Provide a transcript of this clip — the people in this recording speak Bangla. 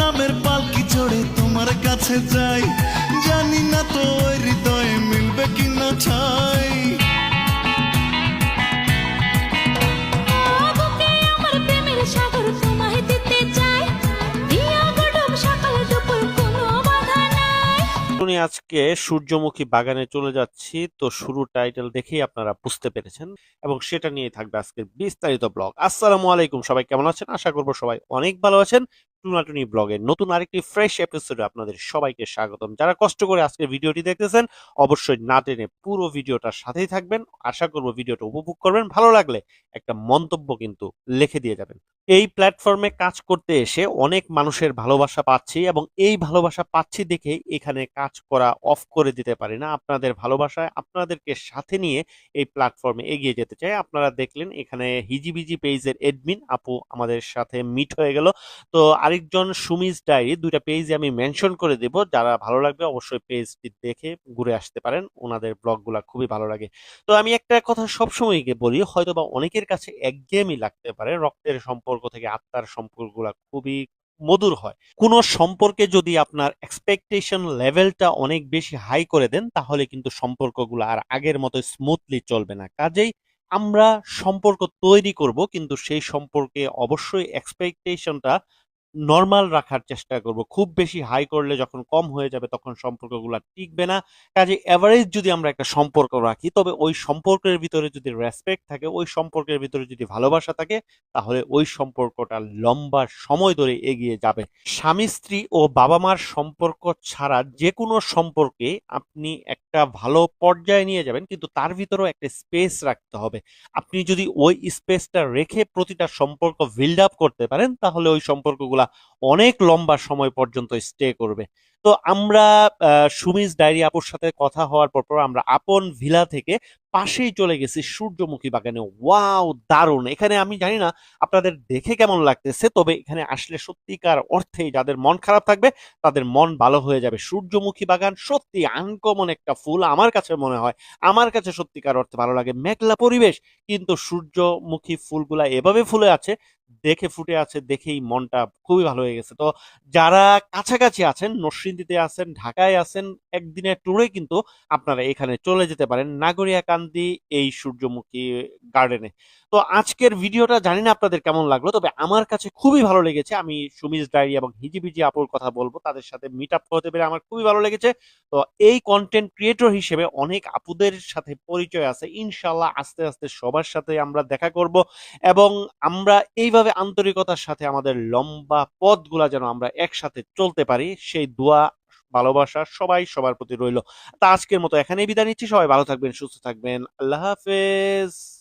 নামের পালকি চড়ে তোমার কাছে যাই। জানি না তো ওই হৃদয়ে মিলবে কিনা ঠাই। বুকে আমার প্রেমের সাগর তোমায় দিতে চাই। দিয়া গডব সকাল দুপুর কোনো বাধা নাই। উনি আজকে সূর্যমুখী বাগানে চলে যাচ্ছি। তো শুরু টাইটেল দেখেই আপনারা বুঝতে পেরেছেন। এবং সেটা নিয়ে থাকবে আজকের বিস্তারিত ব্লগ। আসসালামু আলাইকুম সবাই কেমন আছেন? আশা করব সবাই অনেক ভালো আছেন। টুনাটুনি ব্লগের নতুন আরেকটি ফ্রেশ এপিসোডে আপনাদের সবাইকে স্বাগতম। যারা কষ্ট করে আজকের ভিডিওটি দেখতেছেন, অবশ্যই না টেনে পুরো ভিডিওটার সাথেই থাকবেন। আশা করব ভিডিওটা উপভোগ করবেন। ভালো লাগলে একটা মন্তব্য কিন্তু লিখে দিয়ে যাবেন। এই প্ল্যাটফর্মে কাজ করতে এসে অনেক মানুষের ভালোবাসা পাচ্ছি এবং এই ভালোবাসা পাচ্ছি দেখে এখানে কাজ করা অফ করে দিতে পারি না। আপনাদের ভালোবাসায় আপনাদেরকে সাথে নিয়ে এই প্ল্যাটফর্মে এগিয়ে যেতে চাই। আপনারা দেখলেন এখানে হিজিবিজি পেজের এডমিন আপু আমাদের সাথে মিট হয়ে গেল। তো আরেকজন সুমিজ ডায়েরি দুইটা পেজে আমি মেনশন করে দেব। যারা ভালো লাগবে অবশ্যই পেজটি দেখে ঘুরে আসতে পারেন। ওনাদের ব্লগগুলা খুবই ভালো লাগে। তো আমি একটা কথা সবসময় বলি হয়তো বা অনেকের কাছে একঘেয়েমি লাগতে পারে রক্তের সম্পর্ক থেকে আত্মার সম্পর্কগুলো খুবই মধুর হয়। কোন সম্পর্কে যদি আপনার এক্সপেকটেশন লেভেলটা অনেক বেশি হাই করে দেন, তাহলে কিন্তু সম্পর্কগুলো আর আগের মতো স্মুথলি চলবে না। কাজেই আমরা সম্পর্ক তৈরি করব, কিন্তু সেই সম্পর্কে অবশ্যই এক্সপেকটেশনটা নর্মাল রাখার চেষ্টা করব। খুব বেশি হাই করলে যখন কম হয়ে যাবে তখন সম্পর্কগুলো টিকবে না। কাজে এভারেজ যদি আমরা একটা সম্পর্ক রাখি, তবে ওই সম্পর্কের ভিতরে যদি রেসপেক্ট থাকে, ওই সম্পর্কের ভিতরে যদি ভালোবাসা থাকে, তাহলে ওই সম্পর্কটা লম্বা সময় ধরে এগিয়ে যাবে। স্বামী, স্ত্রী ও বাবা মার সম্পর্ক ছাড়া যে কোনো সম্পর্কে আপনি একটা ভালো পর্যায়ে নিয়ে যাবেন, কিন্তু তার ভিতরেও একটা স্পেস রাখতে হবে। আপনি যদি ওই স্পেসটা রেখে প্রতিটা সম্পর্ক বিল্ড আপ করতে পারেন, তাহলে ওই সম্পর্কগুলা অনেক লম্বা সময় পর্যন্ত স্টে করবে। তো আমরা সুমিজ ডায়েরি আপুর সাথে কথা হওয়ার পর পর আমরা আপন ভিলা থেকে পাশেই চলে গেছি সূর্যমুখী বাগানে। ওয়াও, দারুণ! এখানে আমি জানি না আপনাদের দেখে কেমন লাগতেছে, তবে এখানে আসলে সত্যিকার অর্থেই যাদের মন খারাপ থাকবে, তাদের মন ভালো হয়ে যাবে। সূর্যমুখী বাগান সত্যি আনকমন একটা ফুল আমার কাছে মনে হয়। আমার কাছে সত্যিকার অর্থে ভালো লাগে। মেঘলা পরিবেশ, কিন্তু সূর্যমুখী ফুলগুলা এভাবে ফুলে আছে দেখে ফুটে আছে, দেখেই মনটা খুবই ভালো হয়ে গেছে। তো যারা কাছাকাছি আছেন, নরসিংদীতে আছেন, ঢাকায় আছেন, একদিনের ট্যুরে কিন্তু আপনারা এখানে চলে যেতে পারেন নাগরিয়াকান্দি এই সূর্যমুখী গার্ডেনে তো আজকের ভিডিওটা জানি না আপনাদের কেমন লাগল, তবে আমার কাছে খুবই ভালো লেগেছে। আমি সুমিজ ডায়েরি এবং হিজিবিজি আপুর কথা বলব, তাদের সাথে মিট আপ করতে পেরে আমার খুবই ভালো লেগেছে। তো এই কন্টেন্ট ক্রিয়েটর হিসেবে অনেক আপুদের সাথে পরিচয় আছে ইনশাল্লাহ আস্তে আস্তে সবার সাথে আমরা দেখা করব এবং আমরা এইভাবে আন্তরিকতার সাথে আমাদের লম্বা পথগুলা যেন আমরা একসাথে চলতে পারি, সেই দোয়া, ভালোবাসা সবাই সবার প্রতি রইল। তা আজকের মতো এখানেই বিদায় নিচ্ছি। সবাই ভালো থাকবেন, সুস্থ থাকবেন। আল্লাহ হাফেজ।